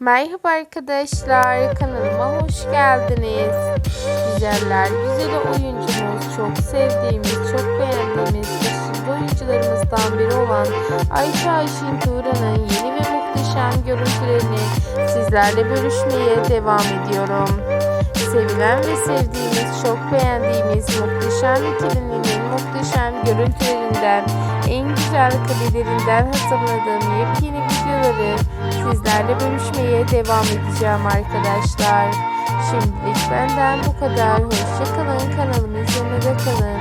Merhaba arkadaşlar, kanalıma hoş geldiniz. Güzeller, güzeli oyuncumuz, çok sevdiğimiz, çok beğendiğimiz yaşlı oyuncularımızdan biri olan Ayşe Ayşin Tuğra'nın yeni ve muhteşem görüntülerini sizlerle bölüşmeye devam ediyorum. Sevilen ve sevdiğimiz, çok beğendiğimiz muhteşem ikilinin muhteşem görüntülerinden, en güzel karelerinden hazırladığım yepyeni videoları sizlerle bölüşmeye devam edeceğim arkadaşlar. Şimdilik benden bu kadar. Hoşçakalın. Kanalımı izlemede kalın.